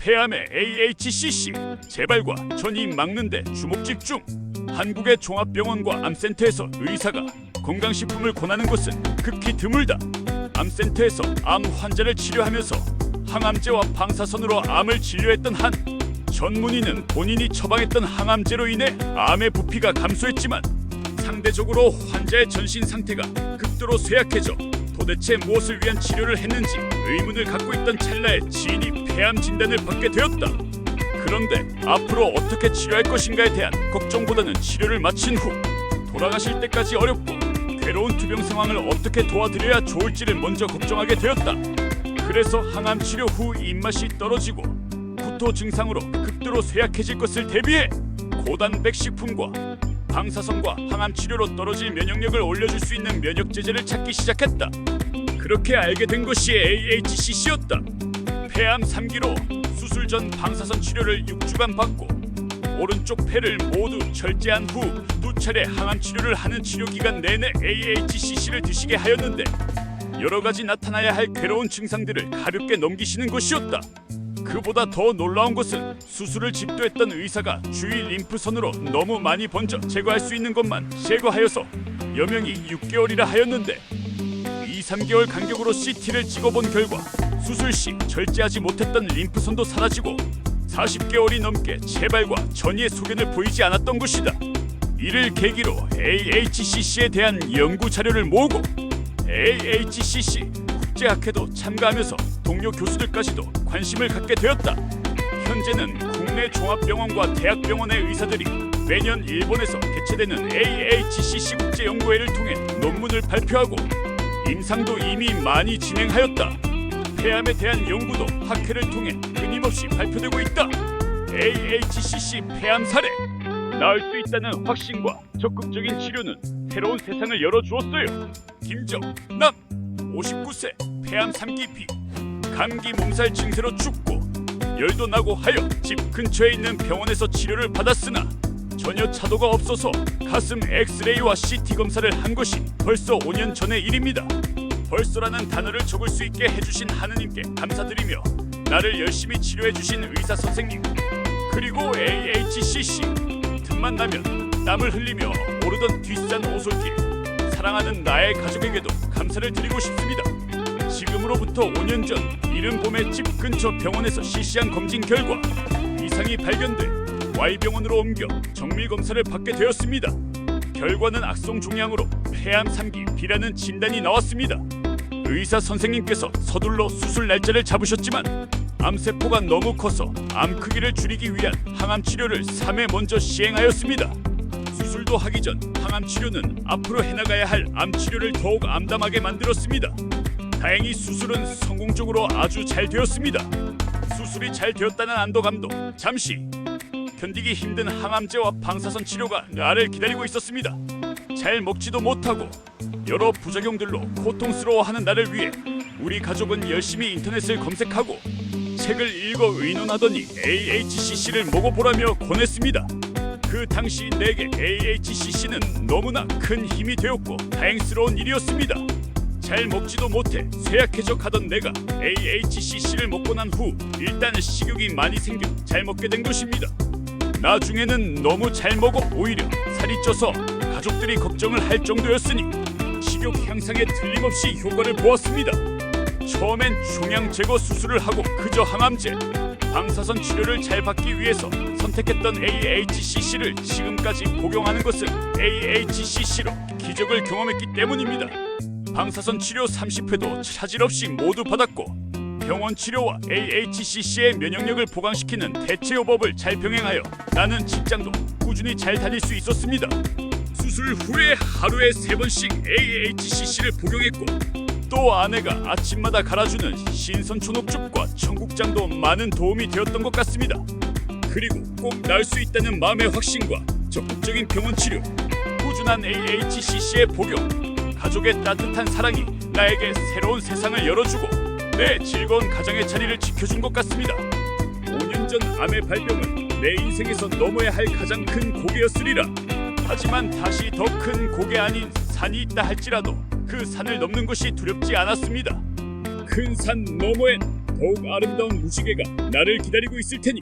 폐암의 AHCC 재발과 전이 막는데 주목 집중. 한국의 종합병원과 암센터에서 의사가 건강식품을 권하는 것은 극히 드물다. 암센터에서 암 환자를 치료하면서 항암제와 방사선으로 암을 진료했던 한 전문의는 본인이 처방했던 항암제로 인해 암의 부피가 감소했지만 상대적으로 환자의 전신 상태가 극도로 쇠약해져 도대체 무엇을 위한 치료를 했는지 의문을 갖고 있던 찰나에 지인이 폐암 진단을 받게 되었다. 그런데 앞으로 어떻게 치료할 것인가에 대한 걱정보다는 치료를 마친 후 돌아가실 때까지 어렵고 괴로운 투병 상황을 어떻게 도와드려야 좋을지를 먼저 걱정하게 되었다. 그래서 항암 치료 후 입맛이 떨어지고 구토 증상으로 극도로 쇠약해질 것을 대비해 고단백 식품과 방사선과 항암 치료로 떨어질 면역력을 올려줄 수 있는 면역 제제를 찾기 시작했다. 그렇게 알게 된 것이 AHCC였다. 폐암 3기로 수술 전 방사선 치료를 6주간 받고 오른쪽 폐를 모두 절제한 후 두 차례 항암 치료를 하는 치료 기간 내내 AHCC를 드시게 하였는데 여러 가지 나타나야 할 괴로운 증상들을 가볍게 넘기시는 것이었다. 그보다 더 놀라운 것은 수술을 집도했던 의사가 주위 림프선으로 너무 많이 번져 제거할 수 있는 것만 제거하여서 여명이 6개월이라 하였는데 2, 3개월 간격으로 CT를 찍어본 결과 수술 시 절제하지 못했던 림프선도 사라지고 40개월이 넘게 재발과 전이의 소견을 보이지 않았던 것이다. 이를 계기로 AHCC에 대한 연구 자료를 모으고 AHCC 국제학회도 참가하면서 동료 교수들까지도 관심을 갖게 되었다. 현재는 국내 종합병원과 대학병원의 의사들이 매년 일본에서 개최되는 AHCC 국제연구회를 통해 논문을 발표하고 임상도 이미 많이 진행하였다. 폐암에 대한 연구도 학회를 통해 끊임없이 발표되고 있다. AHCC 폐암 사례 나을 수 있다는 확신과 적극적인 치료는 새로운 세상을 열어주었어요. 김정남 59세 폐암 3기 비 감기 몸살 증세로 죽고 열도 나고 하여 집 근처에 있는 병원에서 치료를 받았으나 전혀 차도가 없어서 가슴 엑스레이와 CT 검사를 한 것이 벌써 5년 전의 일입니다. 벌써라는 단어를 적을 수 있게 해주신 하느님께 감사드리며 나를 열심히 치료해 주신 의사 선생님 그리고 AHCC 틈만 나면 땀을 흘리며 오르던 뒷산 오솔길 사랑하는 나의 가족에게도 감사를 드리고 싶습니다. 지금으로부터 5년 전 이른 봄에 집 근처 병원에서 실시한 검진 결과 이상이 발견돼 Y병원으로 옮겨 정밀 검사를 받게 되었습니다. 결과는 악성 종양으로 폐암 3기 B라는 진단이 나왔습니다. 의사 선생님께서 서둘러 수술 날짜를 잡으셨지만 암세포가 너무 커서 암 크기를 줄이기 위한 항암 치료를 3회 먼저 시행하였습니다. 수술도 하기 전 항암 치료는 앞으로 해나가야 할 암 치료를 더욱 암담하게 만들었습니다. 다행히 수술은 성공적으로 아주 잘 되었습니다. 수술이 잘 되었다는 안도감도 잠시 견디기 힘든 항암제와 방사선 치료가 나를 기다리고 있었습니다. 잘 먹지도 못하고 여러 부작용들로 고통스러워하는 나를 위해 우리 가족은 열심히 인터넷을 검색하고 책을 읽어 의논하더니 AHCC를 먹어보라며 권했습니다. 그 당시 내게 AHCC는 너무나 큰 힘이 되었고 다행스러운 일이었습니다. 잘 먹지도 못해 쇠약해져 가던 내가 AHCC를 먹고 난 후 일단 식욕이 많이 생겨 잘 먹게 된 것입니다. 나중에는 너무 잘 먹어 오히려 살이 쪄서 가족들이 걱정을 할 정도였으니 식욕 향상에 틀림없이 효과를 보았습니다. 처음엔 종양 제거 수술을 하고 그저 항암제, 방사선 치료를 잘 받기 위해서 선택했던 AHCC를 지금까지 복용하는 것은 AHCC로 기적을 경험했기 때문입니다. 방사선 치료 30회도 차질 없이 모두 받았고 병원 치료와 AHCC의 면역력을 보강시키는 대체요법을 잘 병행하여 나는 직장도 꾸준히 잘 다닐 수 있었습니다. 수술 후에 하루에 세 번씩 AHCC를 복용했고 또 아내가 아침마다 갈아주는 신선 초녹죽과 청국장도 많은 도움이 되었던 것 같습니다. 그리고 꼭 나을 수 있다는 마음의 확신과 적극적인 병원 치료, 꾸준한 AHCC의 복용, 가족의 따뜻한 사랑이 나에게 새로운 세상을 열어주고 내 즐거운 가정의 자리를 지켜준 것 같습니다. 5년 전 암의 발병은 내 인생에서 넘어야 할 가장 큰 고개였으리라. 하지만 다시 더 큰 고개 아닌 산이 있다 할지라도 그 산을 넘는 것이 두렵지 않았습니다. 큰 산 너머엔 더욱 아름다운 무지개가 나를 기다리고 있을 테니